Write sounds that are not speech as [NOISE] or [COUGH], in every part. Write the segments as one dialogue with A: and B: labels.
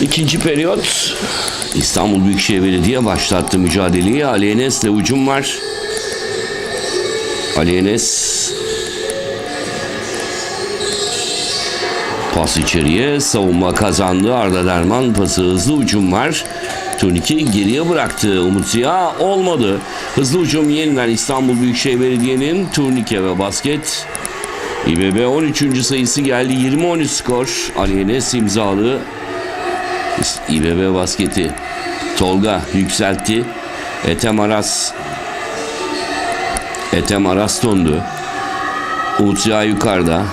A: İkinci periyot İstanbul Büyükşehir Belediye başlattı mücadeleyi. Ali Enes'le ucum var. Ali Enes Pas içeriye savunma kazandı. Arda Derman pası hızlı ucum var. Turniki geriye bıraktı. Umut Ziya olmadı. Hızlı ucum yeniden İstanbul Büyükşehir Belediye'nin turnike ve basket. İBB 13. sayısı geldi. 20-13 skor. Ali Enes imzalı. İBB basketi. Tolga yükseltti. Ethem Aras. Ethem Aras dondu. Umut Ziya yukarıda.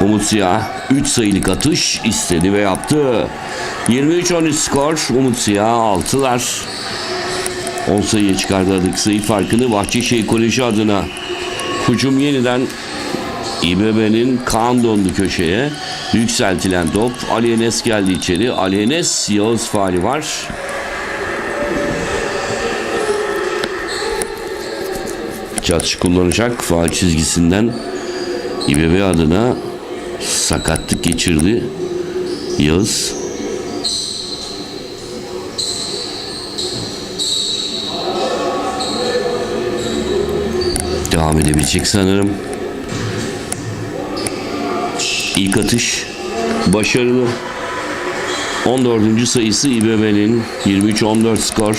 A: Umut Siyah 3 sayılık atış istedi ve yaptı. 23-13 skor. Umut Siyah 6'lar. 10 sayıya çıkardı sayı farkını Bahçeşehir Koleji adına. Hücum yeniden İBB'nin Kaan dondu köşeye. Yükseltilen top. Ali Enes geldi içeri. Ali Enes Yağız faali var. Çatış kullanacak faal çizgisinden İBB adına sakatlık geçirdi Yağız. Devam edebilecek sanırım. İlk atış başarılı. 14. sayısı İBB'nin 23-14 skor.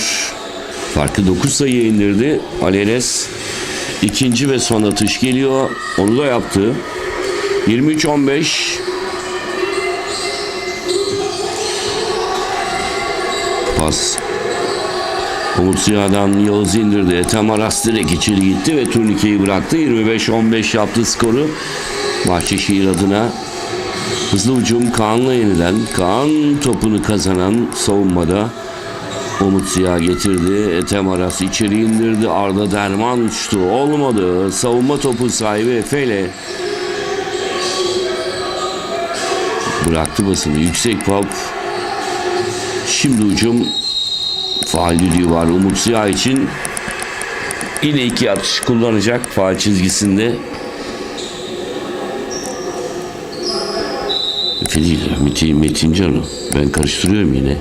A: Farkı 9 sayıya indirdi. Alenes ikinci ve son atış geliyor. Onu da yaptı. 23-15 Pas Umut Ziya'dan Yağız indirdi. Ethem Aras direkt içeri gitti ve turnikeyi bıraktı. 25-15 yaptı skoru. Bahçeşehir adına hızlı hücum Kaan'la yeniden. Kaan topunu kazanan savunmada Umut Ziya getirdi. Ethem Aras içeri indirdi. Arda Derman uçtu. Olmadı. Savunma topu sahibi Efe ile bıraktı basını. Yüksek pop. Şimdi ucum faal düdüğü var Umut Ziya için. Yine iki atış kullanacak faal çizgisinde. Değil, Metin, Metin Can'ı. Ben karıştırıyorum yine.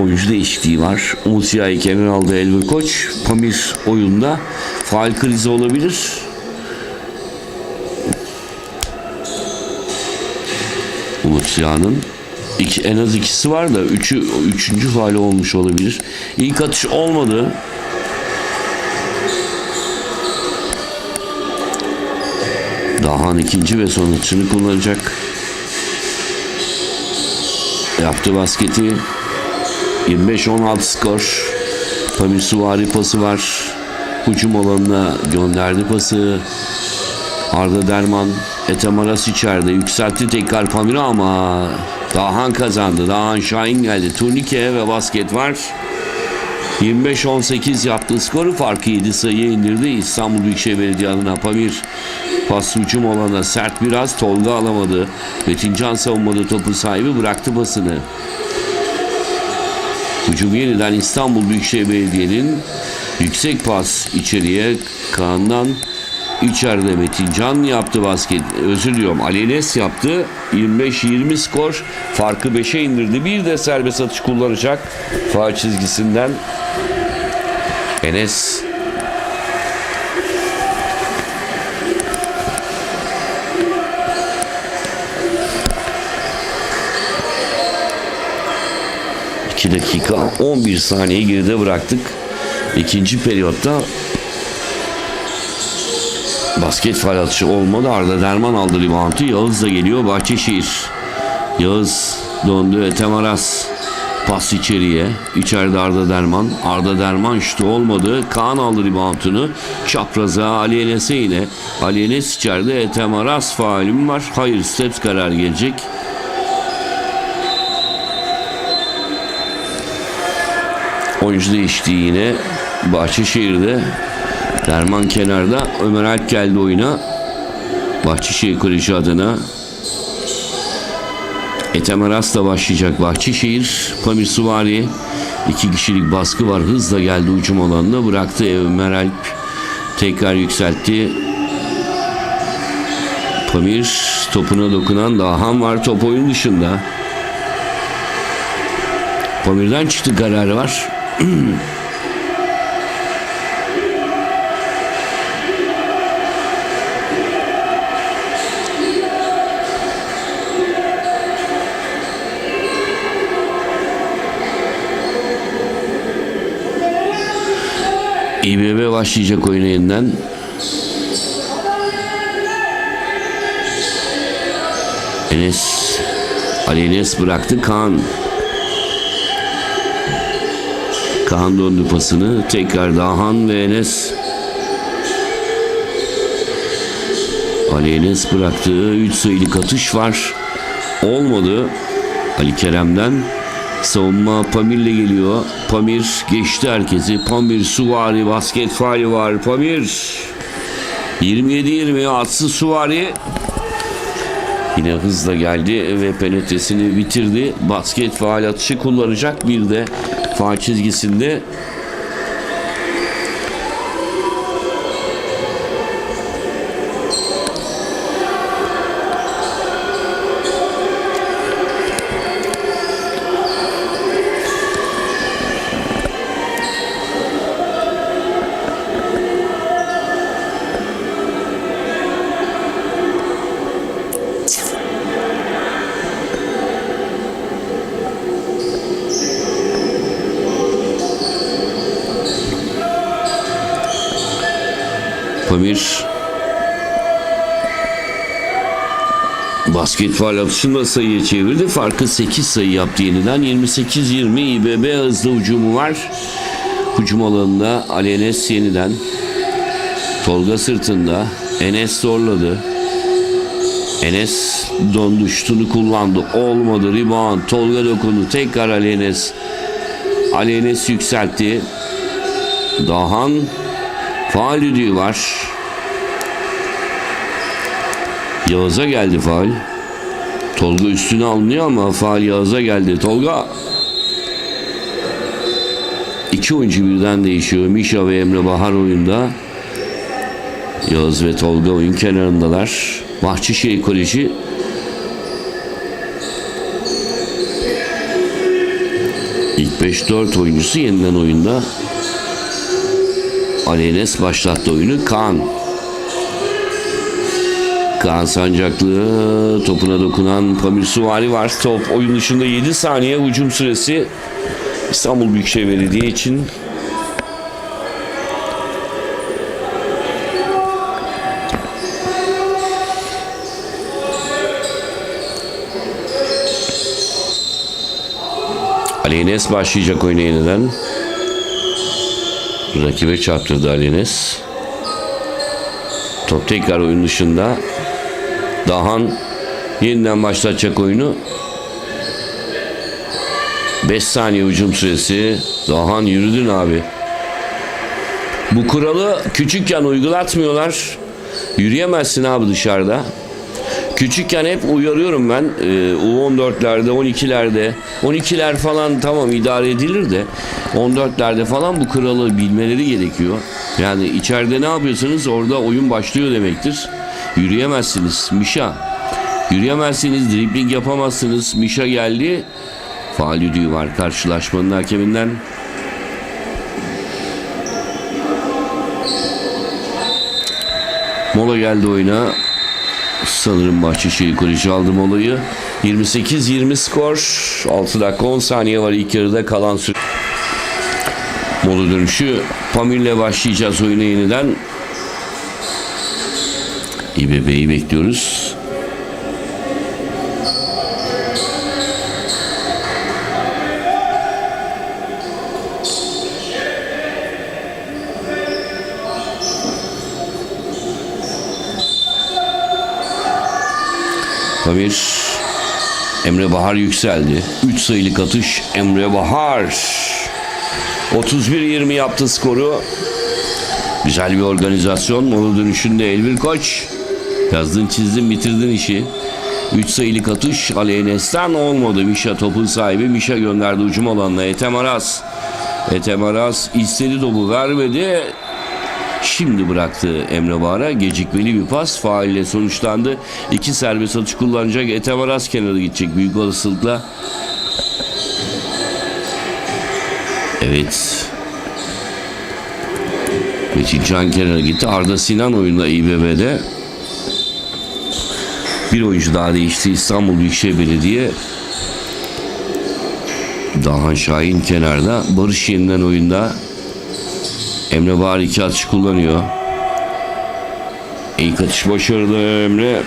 A: Oyuncu değişikliği var. Umut Ziya'yı kenara aldı Elvir Koç. Pamir oyunda faal krizi olabilir. Umut Ziya'nın iki, en az ikisi var da üçü, üçüncü faali olmuş olabilir. İlk atış olmadı. Dahan ikinci ve son atışını kullanacak. Yaptı basketi. 25-16 skor. Pamir Suvari pası var. Hücum alanına gönderdi pası. Arda Derman Ethem Aras içeride yükseltti tekrar Pamir'i ama Dahan kazandı. Dahan Şahin geldi. Turnike ve basket var. 25-18 yaptığı skoru farkı 7 sayıya indirdi. İstanbul Büyükşehir Belediye adına Pamir pas hücum olana sert biraz Tolga alamadı. Metincan savunmadı topu sahibi bıraktı basını. Hücum yeniden İstanbul Büyükşehir Belediye'nin yüksek pas içeriye Kaan'dan İçeride Metincan yaptı basket. Özür diliyorum. Alenes yaptı. 25-20 skor. Farkı 5'e indirdi. Bir de serbest atış kullanacak. Faal çizgisinden. Enes. İki dakika 11 saniye geride bıraktık. İkinci periyotta Basket faal atışı olmadı. Arda Derman aldı reboundu. Yağız da geliyor. Bahçeşehir. Yağız döndü. Ethem Aras. Pas içeriye. İçeride Arda Derman. Arda Derman şutu olmadı. Kaan aldı reboundunu. Çapraza Ali Enes'e yine. Ali Enes içeride. Ethem Aras faalim var. Hayır steps karar gelecek. Oyuncu değiştiği yine. Bahçeşehir'de Derman kenarda. Ömer Alp geldi oyuna. Bahçeşehir Koleji adına. Ethem Aras başlayacak Bahçeşehir. Pamir Suvari. iki kişilik baskı var. Hızla geldi ucum alanına. Bıraktı Ömer Alp. Tekrar yükseltti. Pamir topuna dokunan Dahan var top oyun dışında. Pamir'den çıktı kararı var. İBB başlayacak oyuna yeniden. Enes Ali Enes bıraktı Kaan. Kaan döndü pasını. Tekrar Dahan ve Enes. Ali Enes bıraktı. 3 sayılık atış var. Olmadı. Ali Kerem'den savunma Pamir'le geliyor. Pamir geçti herkesi. Pamir Suvari basket faali var. Pamir 27-20 atsı Suvari Yine hızla geldi ve penetresini bitirdi. Basket faal atışı kullanacak bir de faal çizgisinde. Pamir Basket faal atışında sayıya çevirdi. Farkı 8 sayı yaptı yeniden. 28-20 İBB hızlı hücumu var. Hücum alanında Ali Enes yeniden. Tolga sırtında. Enes zorladı. Enes dondu şutunu kullandı. Olmadı. Rebound. Tolga dokundu. Tekrar Ali Enes. Ali Enes yükseltti. Dahan Faal var. Yağız'a geldi faal. Tolga üstüne alınıyor ama faal Yağız'a geldi. Tolga İki oyuncu birden değişiyor. Mişa ve Emre Bahar oyunda. Yağız ve Tolga oyun kenarındalar. Bahçeşehir Koleji İlk 5-4 oyuncusu yeniden oyunda. Ali Enes başlattı oyunu. Kaan. Kaan Sancaklı topuna dokunan Pamir Suvari var. Top oyun dışında 7 saniye hücum süresi İstanbul Büyükşehir Belediye için Ali Enes başlayacak oyuna yeniden. Rakibe çarptırdı Alines. Top tekrar oyun dışında. Dahan yeniden başlatacak oyunu. 5 saniye hücum süresi. Dahan yürüdün abi. Bu kuralı küçükken uygulatmıyorlar. Yürüyemezsin abi dışarıda. Küçükken hep uyarıyorum ben e, U14'lerde 12'lerde 12'ler falan tamam idare edilir de 14'lerde falan bu kuralı bilmeleri gerekiyor. Yani içeride ne yapıyorsanız orada oyun başlıyor demektir. Yürüyemezsiniz. Mişa. Yürüyemezsiniz. Dribling yapamazsınız. Mişa geldi. Faal düdüğü var karşılaşmanın hakeminden. Mola geldi oyuna. Sanırım Bahçeşehir Koleji aldı molayı. 28-20 skor. 6 dakika 10 saniye var ilk yarıda kalan süre. Mola dönüşü Pamir'le başlayacağız oyuna yeniden. Bekliyoruz. Pamir Emre Bahar yükseldi. 3 sayılık atış Emre Bahar. 31-20 yaptı skoru. Güzel bir organizasyon. Mola dönüşünde Elvin Koç. Yazdın çizdin bitirdin işi. 3 sayılık atış Enes'ten olmadı. Mişa topun sahibi. Mişa gönderdi ucum alanına. Ethem Aras. Ethem Aras istedi topu vermedi. Şimdi bıraktı Emre Bağır'a. Gecikmeli bir pas faulle sonuçlandı. İki serbest atış kullanacak. Etemaras kenara gidecek büyük olasılıkla. Evet. Metin Can kenara gitti. Arda Sinan oyunda İBB'de. Bir oyuncu daha değişti. İstanbul Büyükşehir Belediye. Dahan Şahin kenarda. Barış yeniden oyunda. Emre Bahar iki atış kullanıyor. İlk atış başarılı Emre.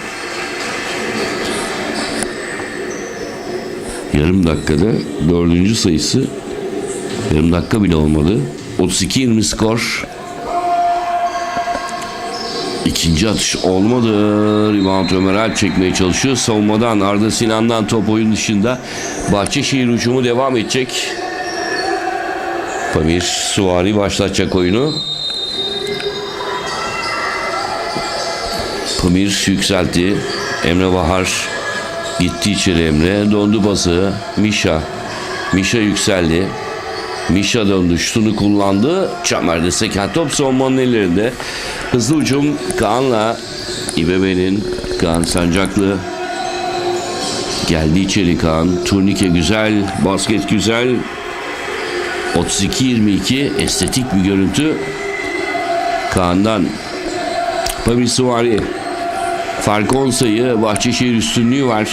A: Yarım dakikada dördüncü sayısı. Yarım dakika bile olmadı. 32-20 skor. İkinci atış olmadı. Rebound Ömer Alp çekmeye çalışıyor. Savunmadan Arda Sinan'dan top oyun dışında. Bahçeşehir hücumu devam edecek. Pamir Suvari başlatacak oyunu. Pamir yükseltti. Emre Bahar gitti içeri Emre. Dondu pası. Mişa. Mişa yükseldi. Mişa döndü. Şutunu kullandı. Çemberde seken top savunmanın ellerinde. Hızlı ucum Kaan'la İBB'nin Kaan Sancaklı geldi içeri Kaan. Turnike güzel. Basket güzel. 32-22 estetik bir görüntü. Kaan'dan Pamir Suvari fark 10 sayı Bahçeşehir üstünlüğü var.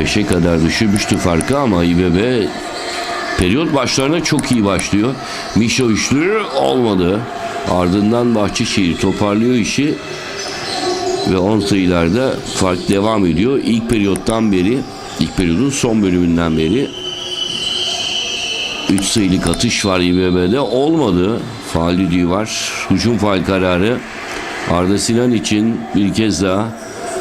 A: 5'e kadar düşürmüştü farkı ama İBB periyot başlarına çok iyi başlıyor. Mişo üçlü olmadı. Ardından Bahçeşehir toparlıyor işi ve 10 sayılarda fark devam ediyor. İlk periyottan beri, ilk periyodun son bölümünden beri 3 sayılık atış var İBB'de. Olmadı. Faal düdüğü var. Hücum faal kararı. Arda Sinan için bir kez daha.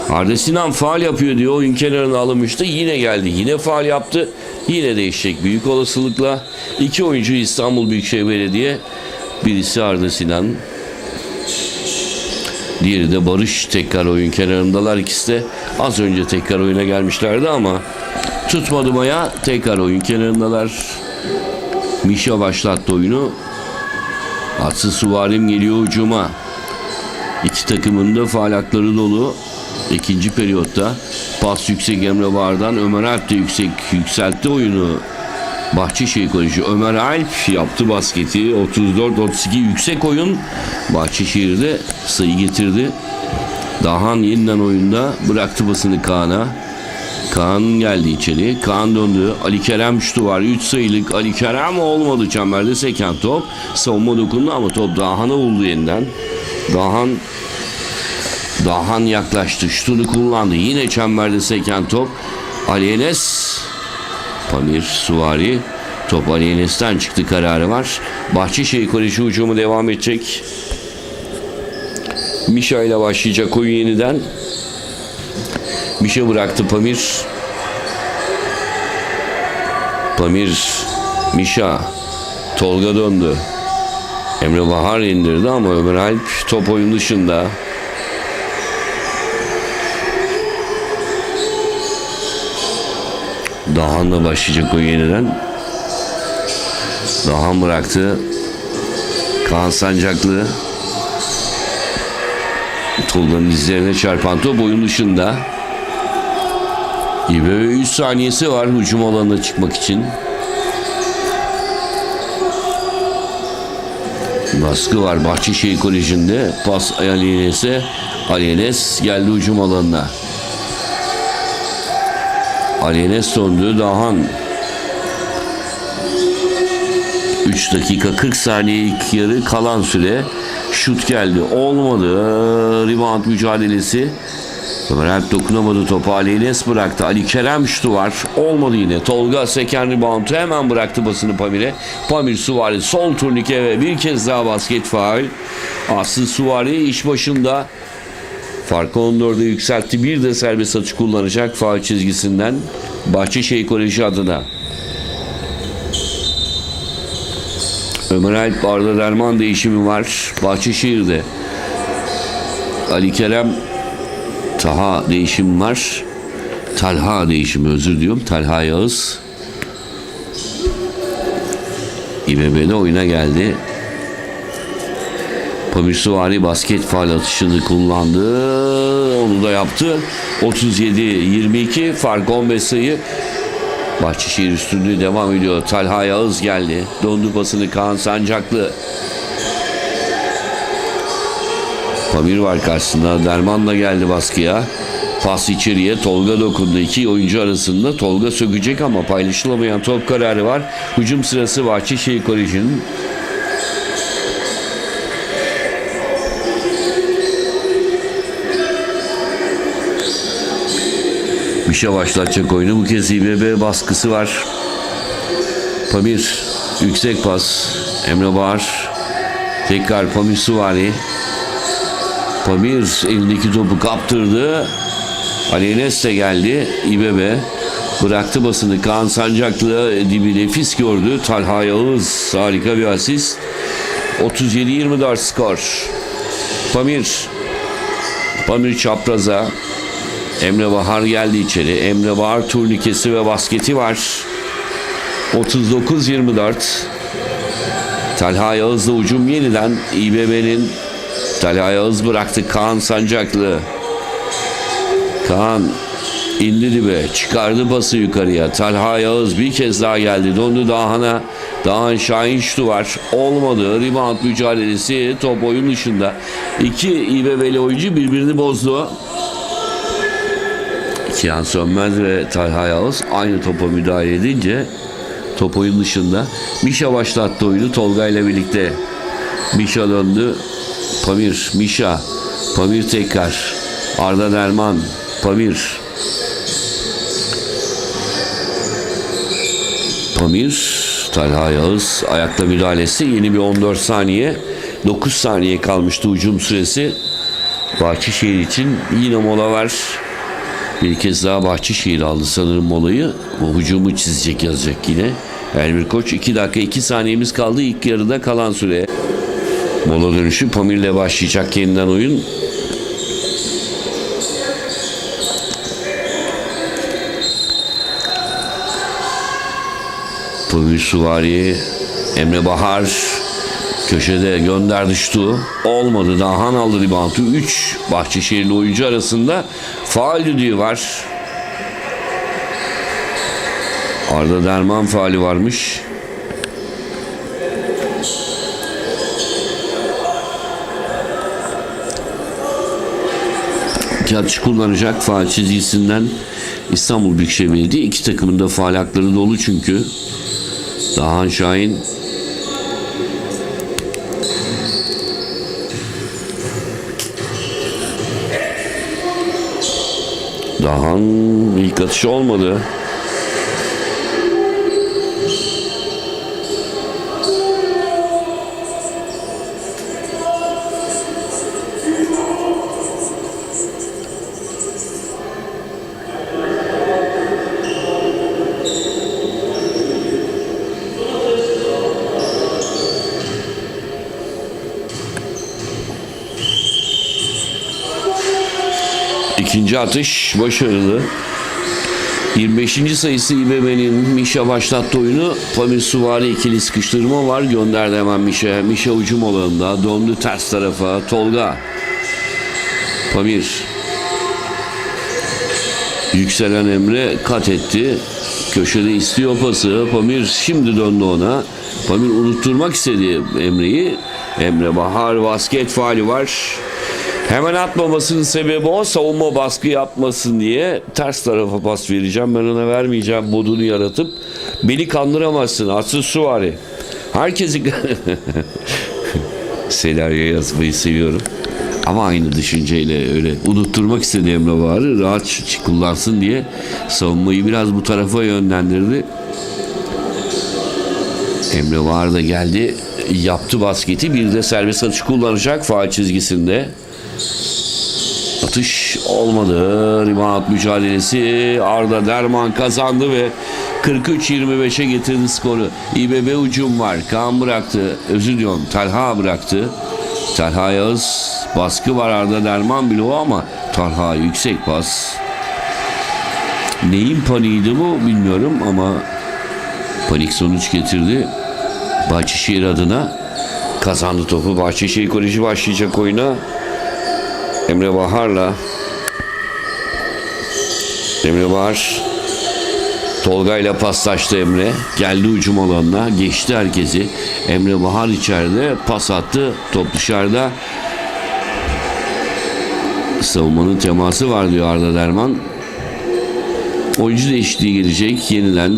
A: Arda Sinan faal yapıyor diyor. Oyun kenarına alınmıştı. Yine geldi. Yine faal yaptı. Yine değişecek büyük olasılıkla. İki oyuncu İstanbul Büyükşehir Belediye. Birisi Arda Sinan. Diğeri de Barış tekrar oyun kenarındalar. İkisi de az önce tekrar oyuna gelmişlerdi ama tutmadı maya. Tekrar oyun kenarındalar. Mişa başlattı oyunu. Atsı Suvarim geliyor hücuma. İki takımın da faal dolu. İkinci periyotta pas yüksek Emre Bağır'dan Ömer Alp de yüksek yükseltti oyunu. Bahçeşehir Koleji Ömer Alp yaptı basketi. 34-32 yüksek oyun. Bahçeşehir'de sayı getirdi. Dahan yeniden oyunda bıraktı basını Kaan'a. Kaan geldi içeri. Kaan döndü. Ali Kerem şutu var. 3 sayılık Ali Kerem olmadı. Çemberde seken top. Savunma dokundu ama top Dahan'a vurdu yeniden. Dahan Dahan yaklaştı. Şutunu kullandı. Yine çemberde seken top. Ali Enes Pamir Suvari Top Ali Enes'ten çıktı kararı var. Bahçeşehir Koleji hücumu devam edecek. Mişa ile başlayacak oyun yeniden. Mişa bıraktı Pamir. Pamir Mişa Tolga döndü. Emre Bahar indirdi ama Ömer Alp top oyun dışında. Dahan'la başlayacak o yeniden. Dahan bıraktı. Kaan Sancaklı. Tolga'nın dizlerine çarpan top oyun dışında. İBB 3 saniyesi var hücum alanına çıkmak için. Baskı var Bahçeşehir Koleji'nde. Pas Ali Enes'e. Ali Enes geldi hücum alanına. Enes döndü. Dahan 3 dakika 40 saniye ilk yarı kalan süre şut geldi. Olmadı. Rebound mücadelesi. Ömer dokunamadı topu. Ali Enes bıraktı. Ali Kerem şutu var. Olmadı yine. Tolga seken reboundu hemen bıraktı basını Pamir'e. Pamir Suvari sol turnike ve bir kez daha basket faal. Aslı Suvari iş başında. Farkı 14'e yükseltti. Bir de serbest atış kullanacak faal çizgisinden. Bahçeşehir Koleji adına. Ömer Alp Arda Derman değişimi var. Bahçeşehir'de. Ali Kerem Taha değişim var. Talha değişimi özür diliyorum. Talha Yağız. İBB'de oyuna geldi. Pamir Suvari basket faal atışını kullandı. Onu da yaptı. 37-22 fark 15 sayı. Bahçeşehir üstünlüğü devam ediyor. Talha Yağız geldi. Dondu pasını Kaan Sancaklı. Pamir var karşısında. Derman da geldi baskıya. Pas içeriye Tolga dokundu. İki oyuncu arasında Tolga sökecek ama paylaşılamayan top kararı var. Hücum sırası Bahçeşehir Koleji'nin. Şey başlatacak oyunu. Bu kez İBB baskısı var. Pamir yüksek pas. Emre Bağır. Tekrar Pamir Suvari. Pamir elindeki topu kaptırdı. Ali Enes de geldi. İBB bıraktı basını. Kaan Sancaklı dibi nefis gördü. Talha Yağız harika bir asist. 37-24 skor. Pamir Pamir çapraza. Emre Bahar geldi içeri. Emre Bahar turnikesi ve basketi var. 39-24. Talha Yağız'la ucum yeniden İBB'nin Talha Yağız bıraktı Kaan Sancaklı. Kaan indi dibe çıkardı pası yukarıya. Talha Yağız bir kez daha geldi. Döndü Dahan'a. Dahan Şahin şutu var. Olmadı. Rebound mücadelesi top oyun dışında. İki İBB'li oyuncu birbirini bozdu. Kian Sönmez ve Talha Yağız aynı topa müdahale edince top oyun dışında. Mişa başlattı oyunu Tolga ile birlikte. Mişa döndü. Pamir, Mişa. Pamir tekrar. Arda Derman. Pamir. Pamir. Talha Yağız ayakta müdahalesi. Yeni bir 14 saniye. 9 saniye kalmıştı hücum süresi. Bahçeşehir için yine mola var. Bir kez daha Bahçeşehir aldı sanırım molayı. Bu hücumu çizecek yazacak yine. Elmir Koç 2 dakika 2 saniyemiz kaldı ilk yarıda kalan süre. Mola dönüşü Pamir'le başlayacak yeniden oyun. Pamir Suvari, Emre Bahar köşede gönderdi şutu. Olmadı. Dahan aldı reboundu. 3 Bahçeşehirli oyuncu arasında faal düdüğü var. Arda Derman faali varmış. Atış kullanacak faal çizgisinden İstanbul Büyükşehir Belediye. iki takımın da faal hakları dolu çünkü. Dahan Şahin Dahan ilk atışı olmadı. İkinci atış başarılı. 25. sayısı İBB'nin Mişa başlattı oyunu. Pamir Suvari ikili sıkıştırma var. Gönderdi hemen Mişa. Mişa ucum alanında. Döndü ters tarafa. Tolga. Pamir. Yükselen Emre kat etti. Köşede istiyor pası. Pamir şimdi döndü ona. Pamir unutturmak istedi Emre'yi. Emre Bahar basket faali var. Hemen atmamasının sebebi o savunma baskı yapmasın diye ters tarafa pas vereceğim. Ben ona vermeyeceğim modunu yaratıp beni kandıramazsın. Asıl Suvari. Herkesi [LAUGHS] senaryo yazmayı seviyorum. Ama aynı düşünceyle öyle unutturmak istedi Emre Bahar'ı rahat kullansın diye savunmayı biraz bu tarafa yönlendirdi. Emre Bahar da geldi yaptı basketi bir de servis atışı kullanacak faal çizgisinde. Atış olmadı. Rebound mücadelesi. Arda Derman kazandı ve 43-25'e getirdi skoru. İBB ucum var. Kaan bıraktı. Özür diliyorum. Talha bıraktı. Talha Yağız. Baskı var Arda Derman bloğu ama Talha yüksek pas. Neyin paniğiydi bu bilmiyorum ama panik sonuç getirdi. Bahçeşehir adına Kazandı topu. Bahçeşehir Koleji başlayacak oyuna. Emre Bahar'la Emre Bahar Tolga ile paslaştı Emre. Geldi ucum alanına. Geçti herkesi. Emre Bahar içeride. Pas attı. Top dışarıda. Savunmanın teması var diyor Arda Derman. Oyuncu değişikliği gelecek. Yeniden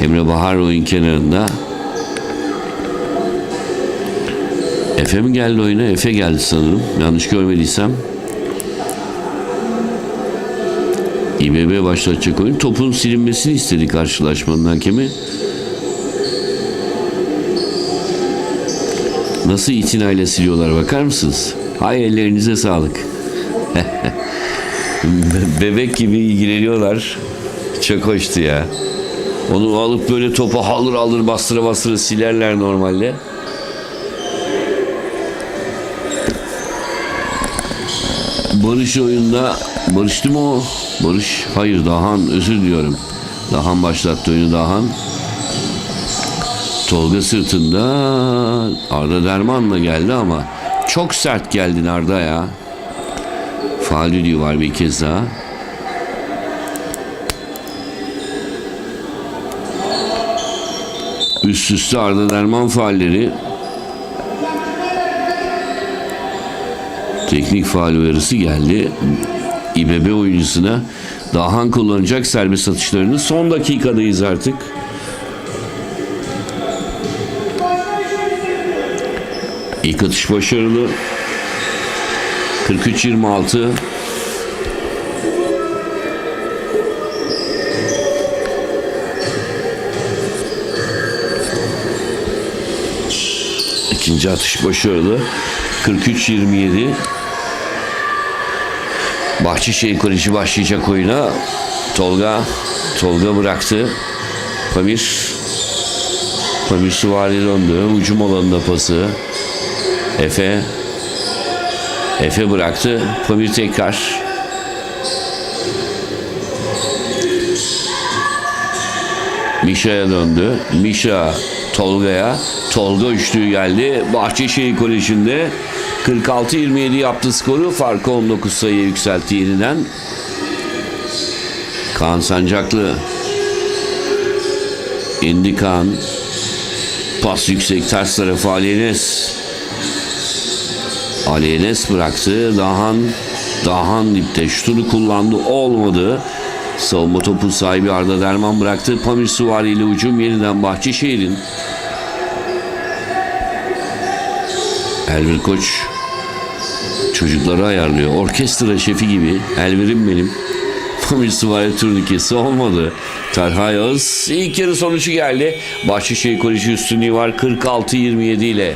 A: Emre Bahar oyun kenarında. Efe mi geldi oyuna? Efe geldi sanırım. Yanlış görmediysem. İBB başlatacak oyun. Topun silinmesini istedi karşılaşmanın hakemi. Nasıl itinayla siliyorlar bakar mısınız? Hay ellerinize sağlık. [LAUGHS] Be- Bebek gibi ilgileniyorlar. Çok hoştu ya. Onu alıp böyle topu halır alır bastıra bastıra silerler normalde. Barış oyunda Barış değil mi o? Barış hayır Dahan özür diliyorum. Dahan başlattı oyunu Dahan. Tolga sırtında Arda Derman'la geldi ama çok sert geldin Arda ya. Faal düdüğü var bir kez daha. Üst üste Arda Derman faalleri. Teknik faal uyarısı geldi. İBB oyuncusuna Dahan kullanacak serbest atışlarını. Son dakikadayız artık. İlk atış başarılı. 43-26. İkinci atış başarılı. 43-27. Bahçeşehir Koleji başlayacak oyuna. Tolga Tolga bıraktı. Pamir Pamir Suvari döndü. Hücum alanında pası. Efe Efe bıraktı. Pamir tekrar. Mişa'ya döndü. Mişa Tolga'ya. Tolga üçlüğü geldi. Bahçeşehir Koleji'nde 46-27 yaptı skoru. Farkı 19 sayıya yükseltti yeniden. Kaan Sancaklı. İndi Kaan. Pas yüksek ters tarafa Ali Enes. Ali Enes bıraktı. Dahan Dahan dipte şutunu kullandı. Olmadı. Savunma topu sahibi Arda Derman bıraktı. Pamir Suvari ile hücum yeniden Bahçeşehir'in. Elvir Koç çocukları ayarlıyor. Orkestra şefi gibi. Elvir'im benim. [LAUGHS] Pamir Suvari turnikesi olmadı. Talha Yağız ilk yarı sonucu geldi. Bahçeşehir Koleji üstünlüğü var 46-27 ile.